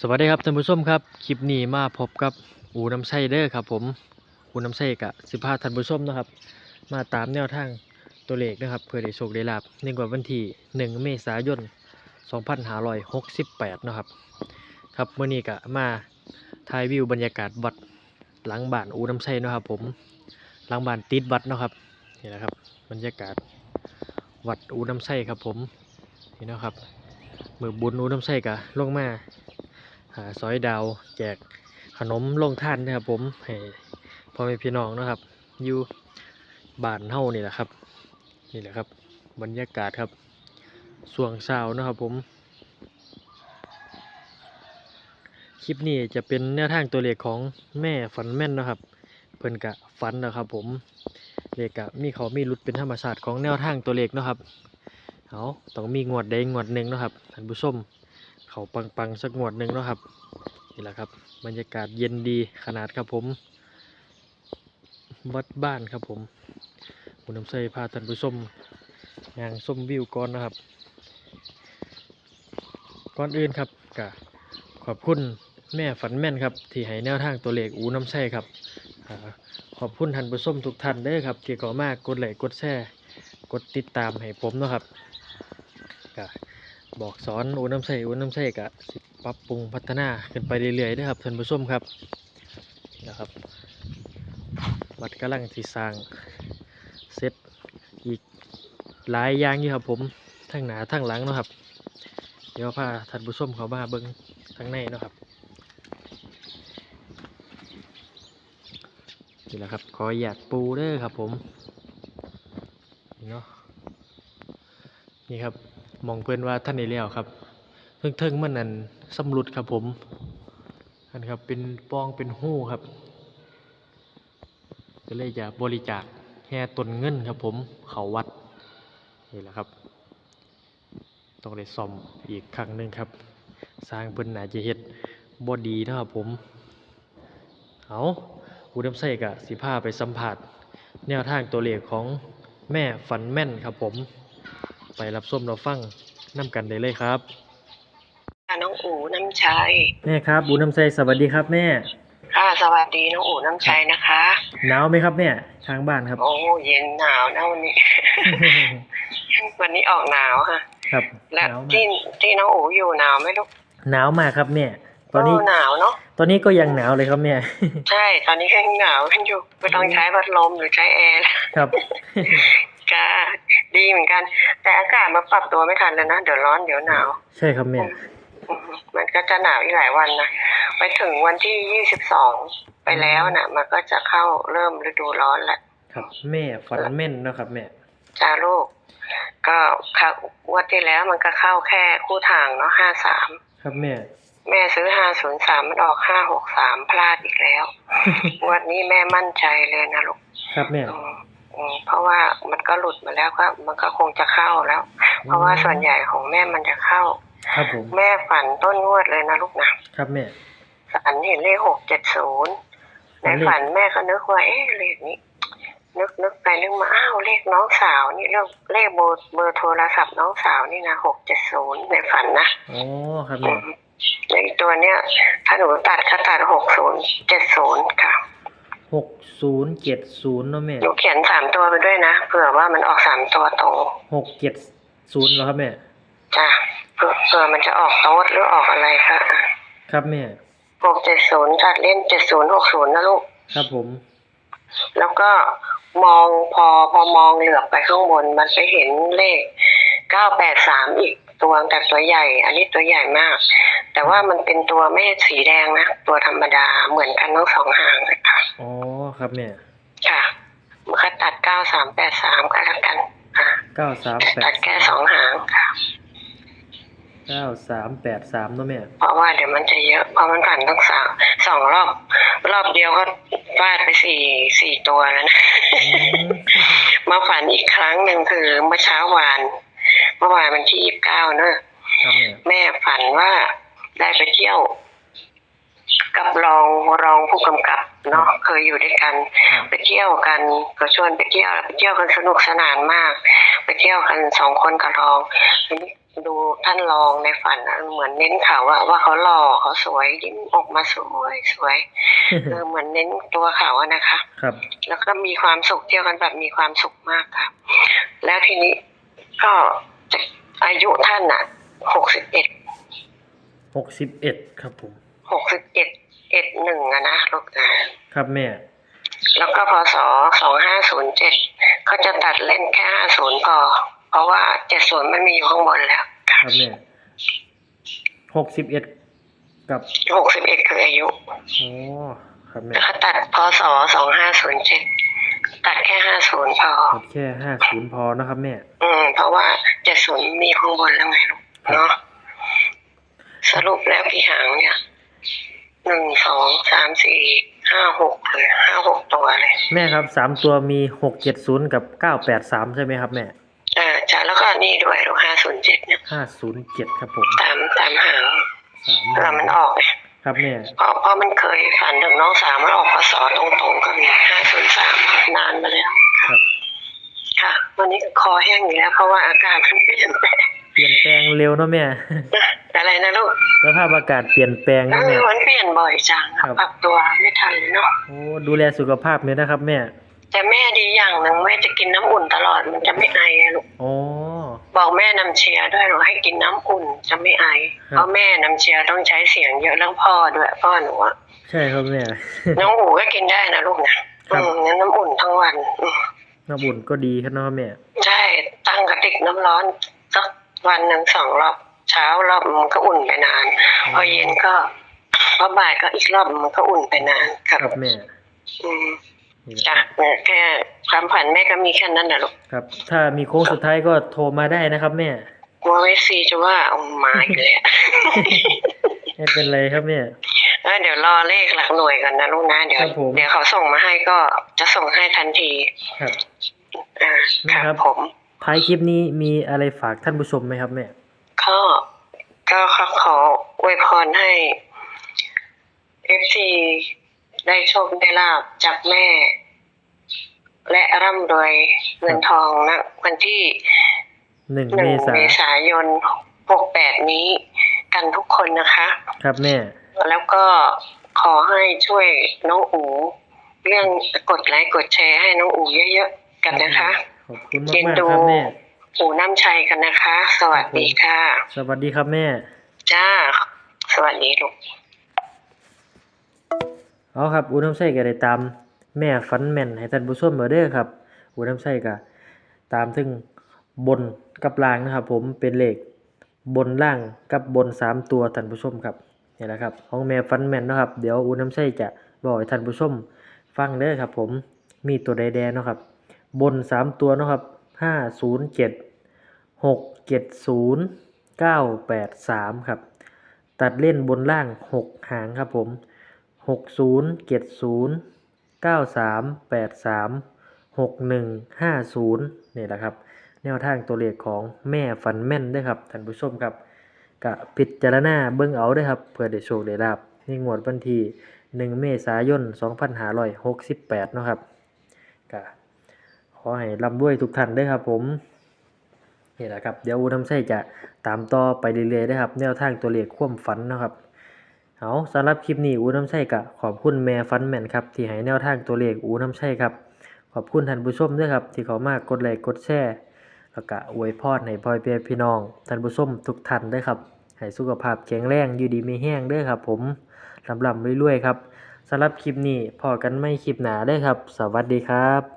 สวัสดีครับท่านผู้ชมครับคลิปนี้มาพบกับอูน้ำไส้เด้อครับผมอูน้ำไส้กะสิพาท่านผู้ชมนะครับ มาตามแนวทางตัวเลขนะครับเพื่อได้โชคได้ลาบในงวดวันที่1เมษายน2568นะครับครับเมื่อนี้กะมาถ่ายวิวบรรยากาศวัดหลังบ้านอูน้ำไส้นะครับผมหลังบ้านติดวัดนะครับนี่แหละครับบรรยากาศวัดอูน้ำไส้ครับผมนี่นะครับมือบุญอูน้ำไส้กะลงมา หาซอยดาว แจกขนมลงท่านนะครับผมให้พ่อแม่พี่น้องนะครับ อยู่บ้านเฮานี่แหละครับ นี่แหละครับ บรรยากาศครับส่วงเช้านะครับผม คลิปนี้จะเป็นแนวทางตัวเลขของแม่ฝันแม่นนะครับ เพิ่นกะฝันนะครับผมเลขกะมีเขามีหลุดเป็นธรรมชาติของแนวทางตัวเลขนะครับเอาต้องมีงวดใดงวดหนึ่งนะครับท่านผู้ชม เขาปังๆสักงวดหนึ่งเนาะครับนี่แหละครับ บรรยากาศเย็นดีขนาดครับผม วัดบ้านครับผมคุณน้ำใสพาท่านผู้ชมยางส้มวิวก่อนนะครับ ก่อนอื่นครับกะขอบคุณแม่ฝันแม่นครับ ที่ให้แนวทางตัวเลขอูน้ำใสครับขอบคุณท่านผู้ชมทุกท่านเด้อครับ ที่ก่อมากกดไลค์กดแชร์กดติดตามให้ผมนะครับกะ บอกสอนอูน้ำใส่อูน้ำใส่กะสิปรับปรุงพัฒนาขึ้นไปเรื่อยๆนะครับท่านผู้ชมครับนะครับวัดกำลังที่สร้างเสร็จอีกหลายอย่างอยู่ครับผมทั้งหนาทั้งหลังนะครับ เดี๋ยวพาท่านผู้ชมเขามาเบิ้งทั้งในนะครับนี่แหละครับขออยากปูเด้อครับผมนี่เนาะนี่ครับ มองเพื่อนว่าท่านได้แล้วครับเทิงเทิงๆมันนั่นสำรุดครับผมอันครับเป็นปองเป็นหู้ครับก็เลยจะบริจาคแค่ตนเงินครับผมเขาวัดนี่แหละครับต้องได้ซ่อมอีกครั้งหนึ่งครับ สร้างเพิ่นอาจจะเฮ็ดบอดีนะครับผมเอาอูดำไส้กะสิพาไปสัมผัสแนวทางตัวเลขของแม่ฝันแม่นครับผม ไปรับส้มเราฟังน้ำกันได้เลยครับค่ะน้องอู๋น้ำชัยแม่ครับบูน้ำใสสวัสดีครับแม่ค่ะสวัสดีน้องอู๋น้ำชัยนะคะหนาวไหมครับแม่ทางบ้านครับ โอ้เย็นหนาวนะวันนี้ วันนี้ออกหนาวค่ะ ครับ และหนาวมาที่กที่น้องอู๋อยู่หนาวไหมลูกหนาวมากครับแม่ตอนนี้โหนาวเนาะตอนนี้ก็ยังหนาวเลยครับแม่ใช่ ตอนนี้ก็ยังหนาวกันอยู่ไม่ต้องใช้พัดลมหรือใช้แอร์ครับ ก็ดีเหมือนกัน แต่อากาศมาปรับตัวไม่ทันเลยนะ เดี๋ยวร้อนเดี๋ยวหนาว ใช่ครับแม่อืมมันก็จะหนาวอีกหลายวันนะ ไปถึงวันที่ยี่สิบสองไปแล้วนะมันก็จะเข้าเริ่มฤดูร้อนแล้วครับแม่ฝันแม่นเนาะครับแม่จ้าลูก ก็ค่ะงวดที่แล้วมันก็เข้าแค่คู่ทางเนาะห้าสามครับแม่ แม่ซื้อห้าศูนย์สามมันออกห้าหกสามพลาดอีกแล้วงวดนี้แม่มั่นใจเลยนะลูก ครับแม่อืมอืม เพราะว่ามันก็หลุดมาแล้วก็มันก็คงจะเข้าแล้ว เพราะว่าส่วนใหญ่ของแม่มันจะเข้า ครับผมแม่ฝันต้นงวดเลยนะลูกนะครับแม่ฝันเห็นเลขหกเจ็ดศูนย์ในเลขฝันแม่ก็นึกว่าเอ๊ะเลขนี้ นึกนึกไปนึกมาอ้าวเลขน้องสาวนี่เลขเลขเบอร์เบอร์โทรศัพท์น้องสาวนี่นะหกเจ็ดศูนย์ในฝันนะอ๋อครับแม่ในตัวเนี้ยถ้าหนูตัดก็ตัดหกศูนย์เจ็ดศูนย์ค่ะ หกศูนย์เจ็ดศูนย์เนาะแม่หนูเขียนสามตัวไปด้วยนะเผื่อว่ามันออกสามตัวตรงหกเจ็ดศูนย์เหรอครับแม่ จ้ะเผื่อเผื่อมันจะออกโต๊ดหรือออกอะไรค่ะครับแม่ หกเจ็ดศูนย์ตัดเล่นเจ็ดศูนย์หกศูนย์นะลูก ครับผม แล้วก็มองพอพอมองเหลือบไปข้างบนมันไปเห็นเลขเก้าแปดสามอีก ตัวแต่ตัวใหญ่ อันนี้ตัวใหญ่มาก แต่ว่ามันเป็นตัวไม่ใช่สีแดงนะตัวธรรมดาเหมือนกันทั้งสองหางเลยค่ะอ๋อครับแม่ค่ะมันก็ตัดเก้าสามแปดสามก็แล้วกันอ่าเก้าสามแปตัดดแค่สองหางค่ะเก้าสามแปดสามเนาะแม่เพราะว่าเดี๋ยวมันจะเยอะเพราะมันผ่านทั้งสามสองรอบ รอบเดียวก็ฟาดไปสี่สี่ตัวแล้วนะอืมมาฝันอีกครั้งหนึ่งคือเมื่อเช้าวาน เมื่อวานวันที่ยี่สิบเก้าเนอะครับแม่แม่ฝันว่าได้ไปเที่ยว กับรองรองผู้กำกับเนาะเคยอยู่ด้วยกันครับไปเที่ยวกันก็ชวนไปเที่ยวไปเที่ยวกันสนุกสนานมาก ไปเที่ยวกันสองคนกับรองทีนี้ดูท่านรองในฝันอะเหมือนเน้นเขาอะว่าเขาหล่อเขาสวยยิ้มออกมาสวยสวยเออเหมือนเน้นตัวเขาอะนะคะครับ แล้วก็มีความสุขเที่ยวกันแบบมีความสุขมากค่ะ แล้วทีนี้ก็จะ อายุท่านอะหกสิบเอ็ดหกสิบเอ็ดครับผมหกสิบเอ็ดเอ็ดหนึ่งอะนะลูกนะครับแม่ แล้วก็พศสองห้าศูนย์เจ็ดเขาจะตัดเล่นแค่ห้าศูนย์พอ เพราะว่าเจ็ดศูนย์มันมีอยู่ข้างบนแล้ว ครับแม่หกสิบเอ็ดกับหกสิบเอ็ดคืออายุโอ้ครับแม่เขาตัดพศสองห้าศูนย์เจ็ด ตัดแค่ห้าศูนย์พอกดแค่ห้าศูนย์พอนะครับแม่ อืม เพราะว่าเจ็ดศูนย์มีข้างบนแล้วไงลูกเนาะสรุปแล้วกี่หางเนี่ยหนึ่งสองสามสี่ห้าหกเลยห้าหกตัวเลย แม่ครับสามตัวมีหกเจ็ดศูนย์กับเก้าแปดสามใช่ไหมครับแม่เออจ้ะแล้วก็นี่ด้วยลูกห้าศูนย์เจ็ดเนี่ยห้าศูนย์เจ็ดครับผม ตามตามหางสามเวลามันออกไง ครับแม่เพราะเพราะมันเคยฝันถึงน้องสาวมันออกพศตรงๆก็มีห้าศูนย์สามนานมาแล้วครับ ค่ะ วันนี้ก็คอแห้งอยู่แล้ว เพราะว่าอากาศมันเปลี่ยนแปลงเปลี่ยนแปลงเร็วเนาะแม่ อะไรนะลูกสภาพอากาศเปลี่ยนแปลงเอเนาะแม่อมันเปลี่ยนบ่อยจังครับปรับตัวไม่ทันเลยเนาะโอ้ดูแลสุขภาพเนี่ยนะครับแม่ แต่แม่ดีอย่างหนึ่งแม่จะกินน้ำอุ่นตลอดมันจะไม่ไออะลูกโอ้บอกแม่น้ำเชียร์ด้วยหนูให้กินน้ำอุ่นจะไม่ไอครับ เพราะแม่น้ำเชียร์ต้องใช้เสียงเยอะเรื่องพ่อด้วยพ่อหนูอะใช่ครับแม่ น้องหูก็กินได้นะลูกนะครับ อืมงั้นน้ำอุ่นทั้งวันอืมน้ำบุญก็ดีครับเนาะแม่ ใช่ตั้งกระติกน้ำร้อนสักวันหนึ่งสองรอบเช้ารอบมันก็อุ่นไปนานพอเย็นก็พอบ่ายก็อีกรอบมันก็อุ่นไปนานครับ ครับแม่ อืม นี่แหละจ้ะเนี่ยแค่ความฝันแม่ก็มีแค่นั้นนะลูกครับ ถ้ามีโค้งสุดท้ายก็โทรมาได้นะครับ แม่ กลัวเวซีจะว่าเอามาอีกเลยอะไม่เป็นไรครับแม่ เออเดี๋ยวรอเลขหลักหน่วยก่อนนะลูกนะเดี๋ยวครับผม เดี๋ยวเขาส่งมาให้ก็จะส่งให้ทันทีครับ อ่าคครัรับ บผม ท้ายคลิปนี้มีอะไรฝากท่านผู้ชมไหมครับแม่ ก็ก็ขอขออวยพรให้เอฟซี ได้โชคได้ลาบจากแม่ และร่ำรวยเงินทองนะวันที่หนึ่งหนึ่เมงษาเมษายนหกแปดนี้กันทุกคนนะคะ ครับแม่ แล้วก็ขอให้ช่วยน้องอู เรื่องกดไลค์กดแชร์ให้น้องอูเยอะๆกันนะคะขอบคุณเย็นมากๆดูครับแม่อูน้ำชัยกันนะคะ สวัสดีค่ะ สวัสดีครับแม่ จ้า สวัสดีลูก เอาครับอุน้ำใส่ก็ได้ตามแม่ฟันแม่นให้ท่านผู้ชมมาเด้อครับอุน้ำใส่ก็ตามถึงบนกับล่างนะครับผมเป็นเลขบนล่างกับบนสามตัวท่านผู้ชมครับนี่แหละครับของแม่ฟันแมนนะครับเดี๋ยวอุน้ำใส่จะบอกให้ท่านผู้ชมฟังเด้อครับผมมีตัวใดแดงเนะครับ บนสามตัวนะครับห้าศูนย์เจ็ดหกเจ็ดศูนย์เก้าแปดสามครับ ตัดเล่นบนล่างหกหางครับผม หกศูนย์เจ็ดศูนย์เก้าสามแปดสามหกหนึ่งห้าศูนย์นี่แหละครับแนวทางตัวเลขของแม่ฝันแม่นด้วยครับท่านผู้ชมครับกะพิจารณาเบิ่งเอาด้วยครับเพื่อได้โชคได้ลาบในงวดวันที่หนึ่งเมษายนสองพันห้าร้อยหกสิบแปดนะครับกะขอให้ร่ำรวยทุกท่านด้วยครับผมนี่แหละครับ เดี๋ยวอูน้ำใส่จะตามต่อไปเรื่อยๆนะครับ แนวทางตัวเลขควมฝันนะครับ เอาสำหรับคลิปนี้อูน้ำใช่กะขอบคุณแม่ฟันแมนครับที่ให้แนวทางตัวเลขอูน้ำใช่ครับ ขอบคุณท่านผู้ชมด้วยครับ ที่เขามากกดไลค์กดแชร์แล้วก็อวยพรให้พ่อเพียพี่น้องท่านผู้ชมทุกท่านด้วยครับให้สุขภาพแข็งแรงอยู่ดีไม่แห้งด้วยครับ ผมลำลำรวยๆครับสำหรับคลิปนี้พอกันไม่คลิปหนาได้ครับ สวัสดีครับ